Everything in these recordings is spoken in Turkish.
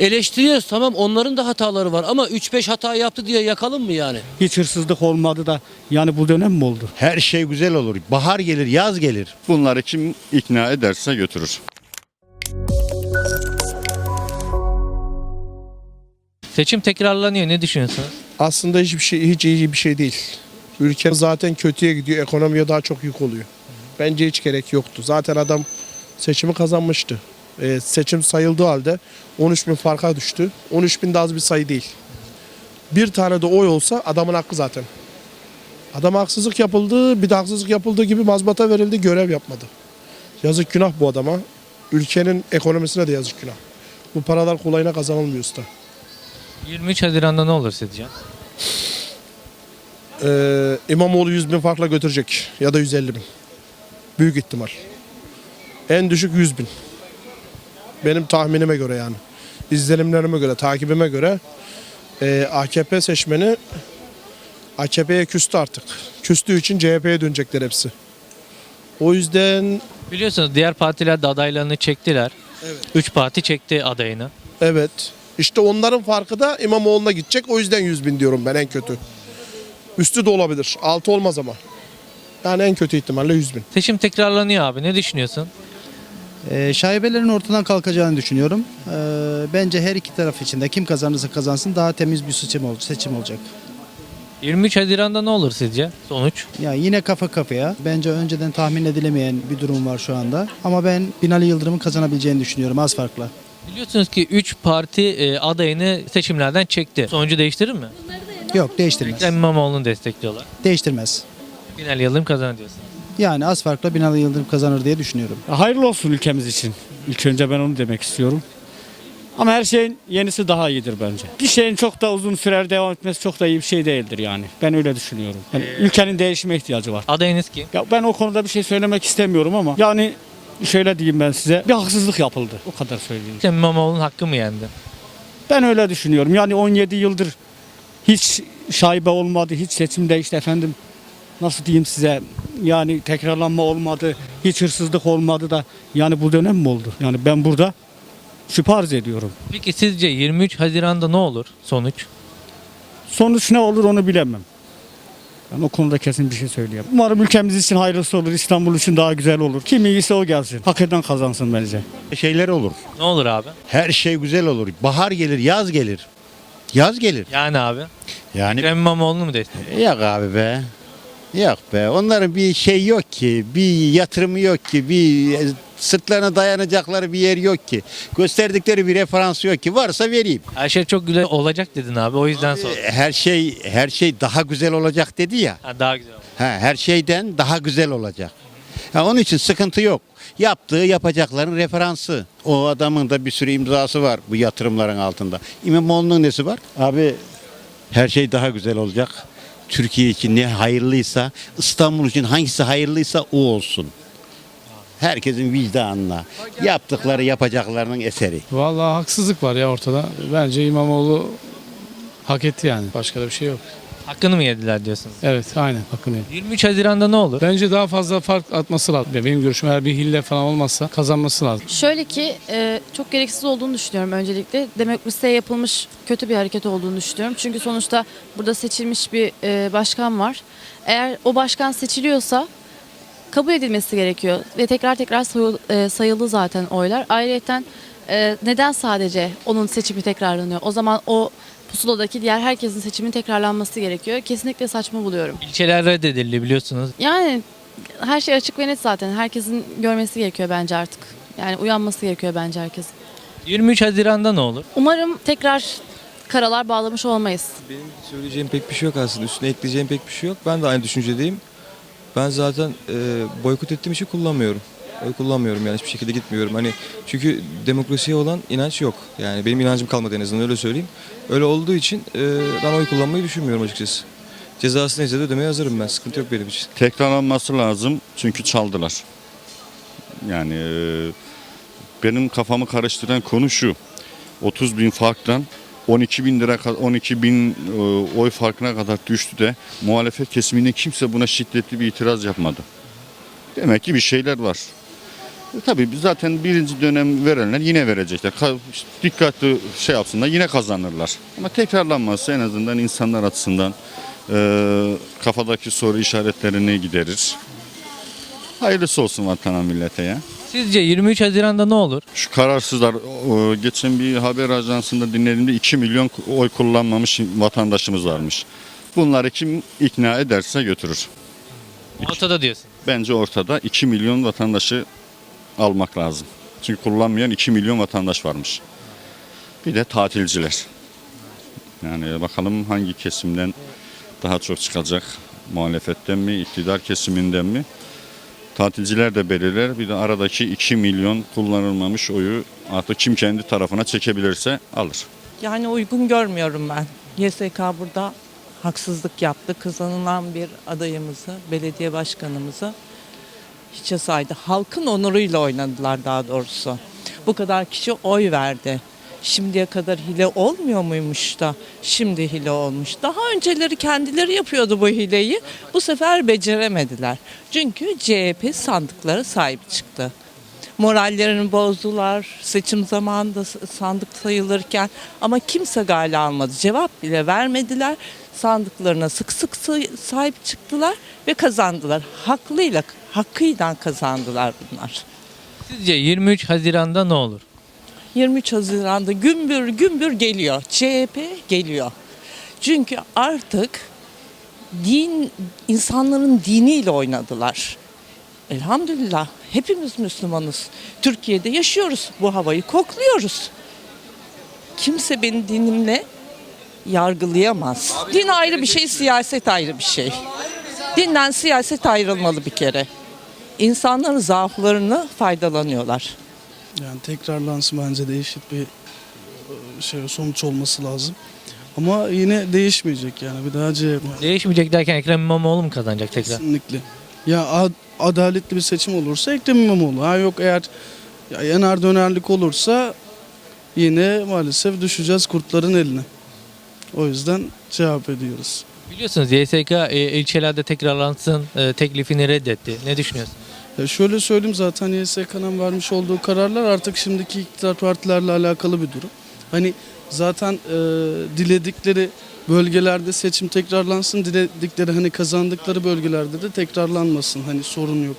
Eleştiriyoruz tamam onların da hataları var ama 3-5 hata yaptı diye yakalım mı yani? Hiç hırsızlık olmadı da yani bu dönem mi oldu? Her şey güzel olur. Bahar gelir, yaz gelir. Bunları kim ikna ederse götürür. Seçim tekrarlanıyor. Ne düşünüyorsunuz? Aslında hiçbir şey hiç iyi bir şey değil. Ülke zaten kötüye gidiyor. Ekonomiye daha çok yük oluyor. Bence hiç gerek yoktu. Zaten adam seçimi kazanmıştı. Ee, seçim sayıldığı halde 13 bin farka düştü. 13 bin de az bir sayı değil. Bir tane de oy olsa adamın hakkı zaten. Adama haksızlık yapıldı. Bir de haksızlık yapıldığı gibi mazbata verildi. Görev yapmadı. Yazık günah bu adama. Ülkenin ekonomisine de yazık günah. Bu paralar kolayına kazanılmıyor usta. 23 Haziran'da ne olur sizce? Ee, İmamoğlu 100 bin farkla götürecek ya da 150 bin. Büyük ihtimal. En düşük 100 bin. Benim tahminime göre yani. İzlenimlerime göre, takibime göre ee, AKP seçmeni AKP'ye küstü artık. Küstüğü için CHP'ye dönecekler hepsi. O yüzden Biliyorsunuz diğer partiler de adaylarını çektiler. Evet. 3 parti çekti adayını. evet işte onların farkı da İmamoğlu'na gidecek. O yüzden 100 bin diyorum ben en kötü. Üstü de olabilir. Altı olmaz ama. Yani en kötü ihtimalle 100 bin. Seçim tekrarlanıyor abi. Ne düşünüyorsun? Ee, şaibelerin ortadan kalkacağını düşünüyorum. Ee, bence her iki taraf için de kim kazanırsa kazansın daha temiz bir seçim, ol- seçim olacak. 23 Haziran'da ne olur sizce? Sonuç. Ya yine kafa kafaya. Bence önceden tahmin edilemeyen bir durum var şu anda. Ama ben Binali Yıldırım'ın kazanabileceğini düşünüyorum az farkla. Biliyorsunuz ki 3 parti e, adayını seçimlerden çekti. Sonucu değiştirir mi? Yok değiştirmez. Ekrem İmamoğlu'nu destekliyorlar. Değiştirmez. Binali Yıldırım kazanır diyorsun. Yani az farkla Binali Yıldırım kazanır diye düşünüyorum. Hayırlı olsun ülkemiz için. İlk önce ben onu demek istiyorum. Ama her şeyin yenisi daha iyidir bence. Bir şeyin çok da uzun sürer devam etmesi çok da iyi bir şey değildir yani. Ben öyle düşünüyorum. Yani ülkenin değişime ihtiyacı var. Adayınız kim? Ya ben o konuda bir şey söylemek istemiyorum ama yani şöyle diyeyim ben size. Bir haksızlık yapıldı. O kadar söyleyeyim. Ekrem İmamoğlu'nun hakkı mı yendi? Ben öyle düşünüyorum. Yani 17 yıldır hiç şaibe olmadı, hiç seçimde işte efendim nasıl diyeyim size yani tekrarlanma olmadı, hiç hırsızlık olmadı da yani bu dönem mi oldu? Yani ben burada şüphe arz ediyorum. Peki sizce 23 Haziran'da ne olur sonuç? Sonuç ne olur onu bilemem. Ben o konuda kesin bir şey söyleyemem. Umarım ülkemiz için hayırlısı olur, İstanbul için daha güzel olur. Kim iyiyse o gelsin. Hak eden kazansın bence. Şeyler olur. Ne olur abi? Her şey güzel olur. Bahar gelir, yaz gelir. Yaz gelir. Yani abi. Yani Ekrem İmamoğlu'nu mu destekliyor? yok abi be. Yok be. Onların bir şey yok ki. Bir yatırımı yok ki. Bir sırtlarına dayanacakları bir yer yok ki. Gösterdikleri bir referans yok ki. Varsa vereyim. Her şey çok güzel olacak dedin abi. O yüzden sor. Her şey her şey daha güzel olacak dedi ya. Ha, daha güzel olur. Ha, her şeyden daha güzel olacak. Ha, onun için sıkıntı yok. Yaptığı yapacakların referansı. O adamın da bir sürü imzası var bu yatırımların altında. İmamoğlu'nun nesi var? Abi her şey daha güzel olacak. Türkiye için ne hayırlıysa, İstanbul için hangisi hayırlıysa o olsun. Herkesin vicdanına. Yaptıkları yapacaklarının eseri. Vallahi haksızlık var ya ortada. Bence İmamoğlu hak etti yani. Başka da bir şey yok. Hakkını mı yediler diyorsunuz? Evet aynen hakkını yedi. 23 Haziran'da ne olur? Bence daha fazla fark atması lazım. Benim görüşüm eğer bir hille falan olmazsa kazanması lazım. Şöyle ki e, çok gereksiz olduğunu düşünüyorum öncelikle. Demokrasiye yapılmış kötü bir hareket olduğunu düşünüyorum. Çünkü sonuçta burada seçilmiş bir e, başkan var. Eğer o başkan seçiliyorsa kabul edilmesi gerekiyor. Ve tekrar tekrar sayıl- e, sayıldı zaten oylar. Ayrıca e, neden sadece onun seçimi tekrarlanıyor? O zaman o pusuladaki diğer herkesin seçimin tekrarlanması gerekiyor. Kesinlikle saçma buluyorum. İlçeler reddedildi biliyorsunuz. Yani her şey açık ve net zaten. Herkesin görmesi gerekiyor bence artık. Yani uyanması gerekiyor bence herkesin. 23 Haziran'da ne olur? Umarım tekrar karalar bağlamış olmayız. Benim söyleyeceğim pek bir şey yok aslında. Üstüne ekleyeceğim pek bir şey yok. Ben de aynı düşüncedeyim. Ben zaten e, boykot ettiğim için kullanmıyorum. Oy kullanmıyorum yani hiçbir şekilde gitmiyorum. Hani çünkü demokrasiye olan inanç yok. Yani benim inancım kalmadı en azından öyle söyleyeyim. Öyle olduğu için e, ben oy kullanmayı düşünmüyorum açıkçası. Cezasını neyse de ödemeye hazırım ben. Sıkıntı yok benim için. Tekrarlanması lazım çünkü çaldılar. Yani e, benim kafamı karıştıran konu şu. 30 bin farktan 12 bin lira 12 bin e, oy farkına kadar düştü de muhalefet kesiminde kimse buna şiddetli bir itiraz yapmadı. Demek ki bir şeyler var. E, tabii zaten birinci dönem verenler yine verecekler. Ka- dikkatli şey yapsınlar yine kazanırlar. Ama tekrarlanması en azından insanlar açısından e, kafadaki soru işaretlerini giderir. Hayırlısı olsun vatana millete ya. Sizce 23 Haziran'da ne olur? Şu kararsızlar o, geçen bir haber ajansında dinlediğimde 2 milyon oy kullanmamış vatandaşımız varmış. Bunları kim ikna ederse götürür. Ortada diyorsun. Bence ortada 2 milyon vatandaşı almak lazım. Çünkü kullanmayan 2 milyon vatandaş varmış. Bir de tatilciler. Yani bakalım hangi kesimden daha çok çıkacak? Muhalefetten mi, iktidar kesiminden mi? Tatilciler de belirler. Bir de aradaki 2 milyon kullanılmamış oyu artık kim kendi tarafına çekebilirse alır. Yani uygun görmüyorum ben. YSK burada haksızlık yaptı. Kazanılan bir adayımızı, belediye başkanımızı hiçe saydı. Halkın onuruyla oynadılar daha doğrusu. Bu kadar kişi oy verdi. Şimdiye kadar hile olmuyor muymuş da şimdi hile olmuş. Daha önceleri kendileri yapıyordu bu hileyi. Bu sefer beceremediler. Çünkü CHP sandıklara sahip çıktı morallerini bozdular seçim zamanında sandık sayılırken ama kimse gale almadı. Cevap bile vermediler. Sandıklarına sık sık sahip çıktılar ve kazandılar. Haklıyla, hakkıyla kazandılar bunlar. Sizce 23 Haziran'da ne olur? 23 Haziran'da gümbür gümbür geliyor. CHP geliyor. Çünkü artık din insanların diniyle oynadılar. Elhamdülillah hepimiz Müslümanız. Türkiye'de yaşıyoruz. Bu havayı kokluyoruz. Kimse beni dinimle yargılayamaz. Din ayrı bir şey, siyaset ayrı bir şey. Dinden siyaset ayrılmalı bir kere. İnsanların zaaflarını faydalanıyorlar. Yani tekrarlansın bence değişik bir e, şey sonuç olması lazım. Ama yine değişmeyecek yani bir daha CHP. Değişmeyecek derken Ekrem İmamoğlu mu kazanacak tekrar? Kesinlikle. Ya ad- adaletli bir seçim olursa Ekrem İmamoğlu. Ha yok eğer ya yanar dönerlik olursa yine maalesef düşeceğiz kurtların eline. O yüzden cevap ediyoruz. Biliyorsunuz YSK e, ilçelerde tekrarlansın e, teklifini reddetti. Ne düşünüyorsun? Ya şöyle söyleyeyim zaten YSK'nın vermiş olduğu kararlar artık şimdiki iktidar partilerle alakalı bir durum. Hani zaten e, diledikleri bölgelerde seçim tekrarlansın, diledikleri hani kazandıkları bölgelerde de tekrarlanmasın. Hani sorun yok.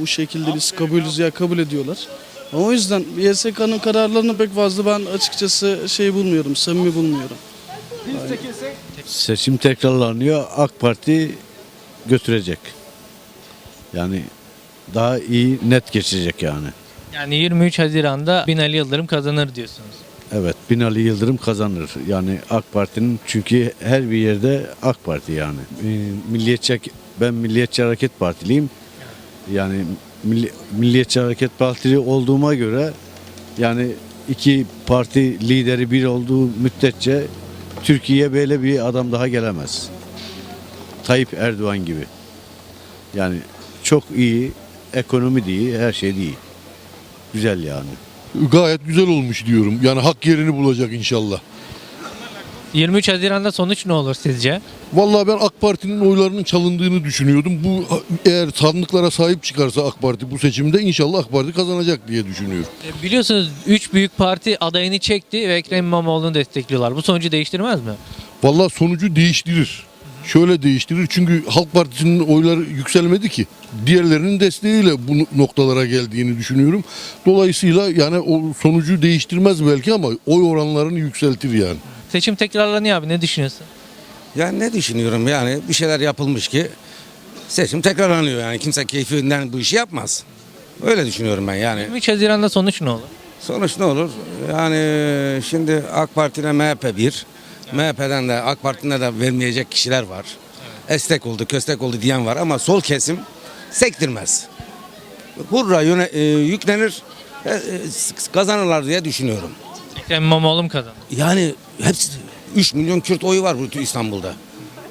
Bu şekilde biz kabulüz ya kabul ediyorlar. Ama O yüzden YSK'nın kararlarını pek fazla ben açıkçası şey bulmuyorum, samimi bulmuyorum. Seçim tekrarlanıyor. AK Parti götürecek. Yani daha iyi net geçecek yani. Yani 23 Haziran'da Binali Yıldırım kazanır diyorsunuz. Evet Binali Yıldırım kazanır. Yani AK Parti'nin çünkü her bir yerde AK Parti yani. Ee, Milliyetçi ben Milliyetçi Hareket Partiliyim. Yani Milli- Milliyetçi Hareket Partili olduğuma göre yani iki parti lideri bir olduğu müddetçe Türkiye'ye böyle bir adam daha gelemez. Tayyip Erdoğan gibi. Yani çok iyi, ekonomi de her şey de. Güzel yani. Gayet güzel olmuş diyorum. Yani hak yerini bulacak inşallah. 23 Haziran'da sonuç ne olur sizce? Vallahi ben AK Parti'nin oylarının çalındığını düşünüyordum. Bu eğer sandıklara sahip çıkarsa AK Parti bu seçimde inşallah AK Parti kazanacak diye düşünüyorum. E, Biliyorsunuz 3 büyük parti adayını çekti ve Ekrem İmamoğlu'nu destekliyorlar. Bu sonucu değiştirmez mi? Vallahi sonucu değiştirir. Şöyle değiştirir çünkü Halk Partisi'nin oyları yükselmedi ki. Diğerlerinin desteğiyle bu noktalara geldiğini düşünüyorum. Dolayısıyla yani o sonucu değiştirmez belki ama oy oranlarını yükseltir yani. Seçim tekrarlanıyor abi ne düşünüyorsun? Yani ne düşünüyorum yani bir şeyler yapılmış ki seçim tekrarlanıyor yani kimse keyfinden bu işi yapmaz. Öyle düşünüyorum ben yani. 23 Haziran'da sonuç ne olur? Sonuç ne olur? Yani şimdi AK Parti ile MHP bir. MHP'den de AK Parti'ne de vermeyecek kişiler var. Estek oldu, köstek oldu diyen var ama sol kesim sektirmez. Hurra yöne, e, yüklenir, e, e, kazanırlar diye düşünüyorum. Ekrem İmamoğlu mu kazanır? Yani hepsi 3 milyon Kürt oyu var bu İstanbul'da.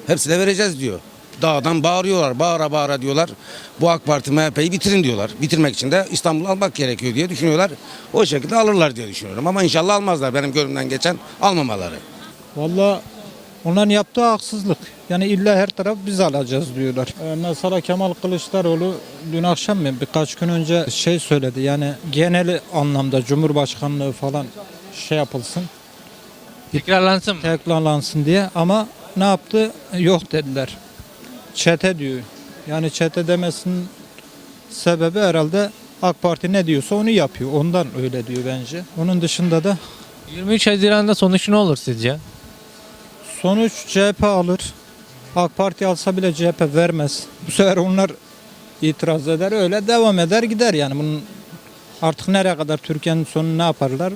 Hepsine vereceğiz diyor. Dağdan bağırıyorlar, bağıra bağıra diyorlar. Bu AK Parti MHP'yi bitirin diyorlar. Bitirmek için de İstanbul'u almak gerekiyor diye düşünüyorlar. O şekilde alırlar diye düşünüyorum. Ama inşallah almazlar benim gönlümden geçen almamaları. Valla Onların yaptığı haksızlık. Yani illa her taraf biz alacağız diyorlar. Ee, mesela Kemal Kılıçdaroğlu dün akşam mı birkaç gün önce şey söyledi. Yani genel anlamda Cumhurbaşkanlığı falan şey yapılsın. Tekrarlansın mı? Tekrarlansın diye ama ne yaptı? Yok dediler. Çete diyor. Yani çete demesinin sebebi herhalde AK Parti ne diyorsa onu yapıyor. Ondan öyle diyor bence. Onun dışında da 23 Haziran'da sonuç ne olur sizce? Sonuç CHP alır. AK Parti alsa bile CHP vermez. Bu sefer onlar itiraz eder. Öyle devam eder gider yani. Bunun artık nereye kadar Türkiye'nin sonu ne yaparlar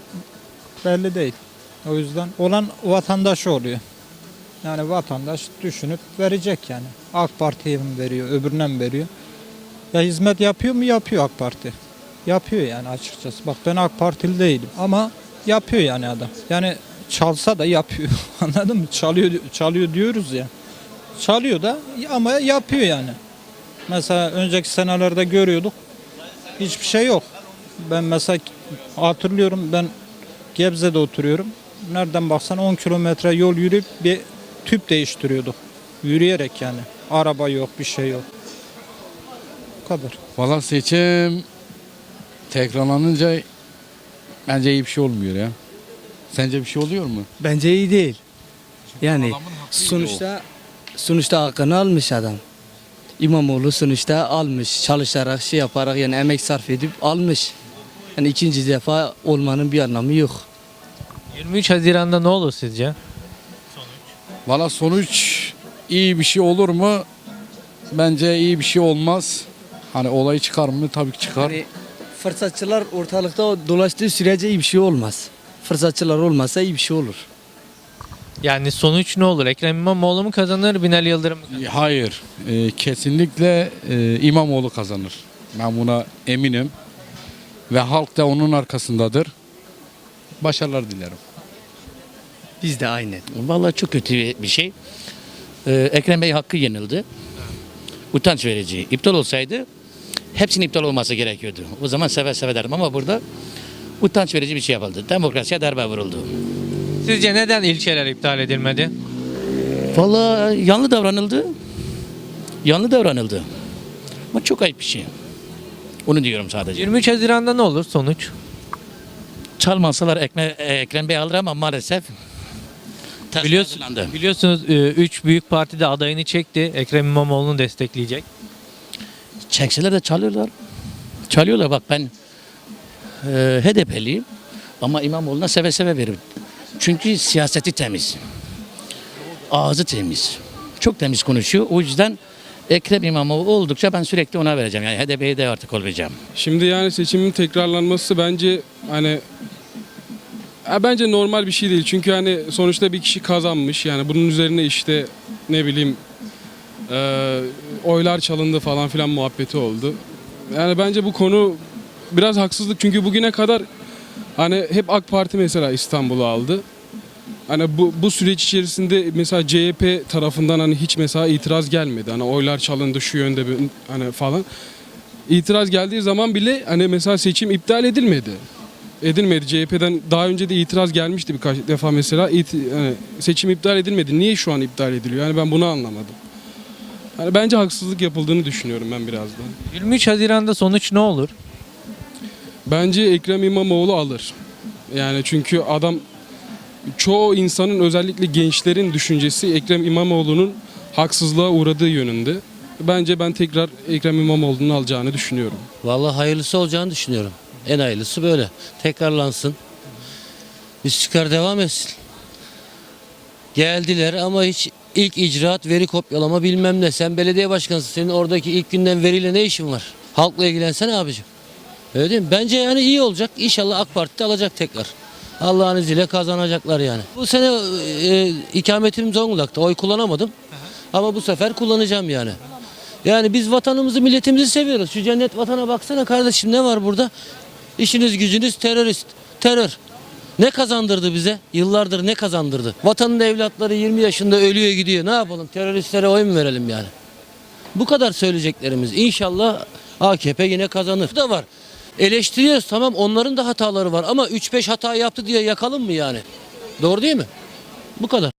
belli değil. O yüzden olan vatandaş oluyor. Yani vatandaş düşünüp verecek yani. AK Parti'ye mi veriyor, öbürüne mi veriyor? Ya hizmet yapıyor mu? Yapıyor AK Parti. Yapıyor yani açıkçası. Bak ben AK Partili değilim ama yapıyor yani adam. Yani çalsa da yapıyor. Anladın mı? Çalıyor çalıyor diyoruz ya. Çalıyor da ama yapıyor yani. Mesela önceki senelerde görüyorduk. Hiçbir şey yok. Ben mesela hatırlıyorum ben Gebze'de oturuyorum. Nereden baksan 10 kilometre yol yürüyüp bir tüp değiştiriyorduk. Yürüyerek yani. Araba yok, bir şey yok. Bu kadar. Valla seçim tekrarlanınca bence iyi bir şey olmuyor ya. Sence bir şey oluyor mu? Bence iyi değil. Yani sonuçta sonuçta hakkını almış adam. İmamoğlu sonuçta almış. Çalışarak şey yaparak yani emek sarf edip almış. Yani ikinci defa olmanın bir anlamı yok. 23 Haziran'da ne olur sizce? Valla sonuç iyi bir şey olur mu? Bence iyi bir şey olmaz. Hani olay çıkar mı? Tabii ki çıkar. Yani fırsatçılar ortalıkta dolaştığı sürece iyi bir şey olmaz. Fırsatçılar olmasa iyi bir şey olur. Yani sonuç ne olur? Ekrem İmamoğlu mu kazanır, Binali Yıldırım mı kazanır? Hayır. e, kesinlikle e, İmamoğlu kazanır. Ben buna eminim. Ve halk da onun arkasındadır. Başarılar dilerim. Biz de aynen. Vallahi çok kötü bir şey. Ee, Ekrem Bey hakkı yenildi. Utanç verici. İptal olsaydı hepsinin iptal olması gerekiyordu. O zaman seve seve derim ama burada utanç verici bir şey yapıldı. Demokrasiye darbe vuruldu. Sizce neden ilçeler iptal edilmedi? Vallahi yanlı davranıldı. Yanlı davranıldı. Ama çok ayıp bir şey. Onu diyorum sadece. 23 Haziran'da ne olur sonuç? Çalmasalar Ekme, Ekrem Bey alır ama maalesef ters Biliyorsun, hazırlandı. biliyorsunuz 3 büyük parti de adayını çekti. Ekrem İmamoğlu'nu destekleyecek. Çekseler de çalıyorlar. Çalıyorlar bak ben e, HDP'liyim ama İmamoğlu'na seve seve veririm. Çünkü siyaseti temiz. Ağzı temiz. Çok temiz konuşuyor. O yüzden Ekrem İmamoğlu oldukça ben sürekli ona vereceğim. Yani HDP'ye de artık olmayacağım. Şimdi yani seçimin tekrarlanması bence hani ya bence normal bir şey değil. Çünkü hani sonuçta bir kişi kazanmış. Yani bunun üzerine işte ne bileyim e, oylar çalındı falan filan muhabbeti oldu. Yani bence bu konu biraz haksızlık. Çünkü bugüne kadar hani hep AK Parti mesela İstanbul'u aldı. Hani bu, bu süreç içerisinde mesela CHP tarafından hani hiç mesela itiraz gelmedi. Hani oylar çalındı şu yönde hani falan. İtiraz geldiği zaman bile hani mesela seçim iptal edilmedi. Edilmedi. CHP'den daha önce de itiraz gelmişti birkaç defa mesela. İti- hani seçim iptal edilmedi. Niye şu an iptal ediliyor? Yani ben bunu anlamadım. Hani bence haksızlık yapıldığını düşünüyorum ben biraz da. 23 Haziran'da sonuç ne olur? Bence Ekrem İmamoğlu alır. Yani çünkü adam çoğu insanın özellikle gençlerin düşüncesi Ekrem İmamoğlu'nun haksızlığa uğradığı yönünde. Bence ben tekrar Ekrem İmamoğlu'nun alacağını düşünüyorum. Vallahi hayırlısı olacağını düşünüyorum. En hayırlısı böyle. Tekrarlansın. İstikrar devam etsin. Geldiler ama hiç ilk icraat veri kopyalama bilmem ne. Sen belediye başkanısın. Senin oradaki ilk günden veriyle ne işin var? Halkla ilgilensene abicim. Öyle değil mi? Bence yani iyi olacak. İnşallah AK Parti de alacak tekrar. Allah'ın izniyle kazanacaklar yani. Bu sene e, ikametim Zonguldak'ta. Oy kullanamadım. Ama bu sefer kullanacağım yani. Yani biz vatanımızı, milletimizi seviyoruz. Şu cennet vatana baksana kardeşim ne var burada? İşiniz gücünüz terörist, terör. Ne kazandırdı bize? Yıllardır ne kazandırdı? Vatanın evlatları 20 yaşında ölüyor gidiyor. Ne yapalım? Teröristlere oy mu verelim yani? Bu kadar söyleyeceklerimiz. İnşallah AKP yine kazanır. Bu da var. Eleştiriyoruz tamam onların da hataları var ama 3-5 hata yaptı diye yakalım mı yani? Doğru değil mi? Bu kadar.